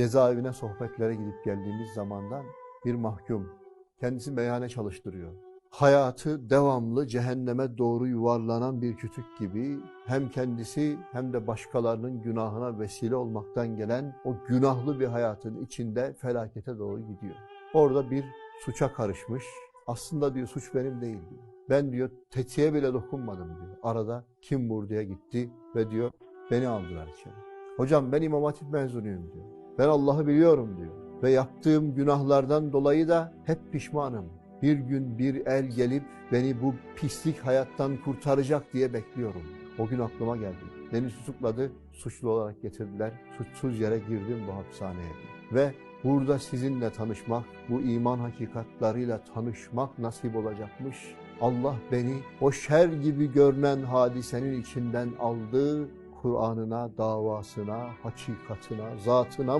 cezaevine sohbetlere gidip geldiğimiz zamandan bir mahkum. Kendisi meyhane çalıştırıyor. Hayatı devamlı cehenneme doğru yuvarlanan bir kütük gibi hem kendisi hem de başkalarının günahına vesile olmaktan gelen o günahlı bir hayatın içinde felakete doğru gidiyor. Orada bir suça karışmış. Aslında diyor suç benim değil diyor. Ben diyor tetiğe bile dokunmadım diyor. Arada kim buraya gitti ve diyor beni aldılar içeri. Hocam ben İmam Hatip mezunuyum diyor. Ben Allah'ı biliyorum diyor. Ve yaptığım günahlardan dolayı da hep pişmanım. Bir gün bir el gelip beni bu pislik hayattan kurtaracak diye bekliyorum. O gün aklıma geldi. Beni tutukladı, suçlu olarak getirdiler. Suçsuz yere girdim bu hapishaneye. Ve burada sizinle tanışmak, bu iman hakikatlarıyla tanışmak nasip olacakmış. Allah beni o şer gibi görünen hadisenin içinden aldı, Kur'an'ına, davasına, hakikatına, zatına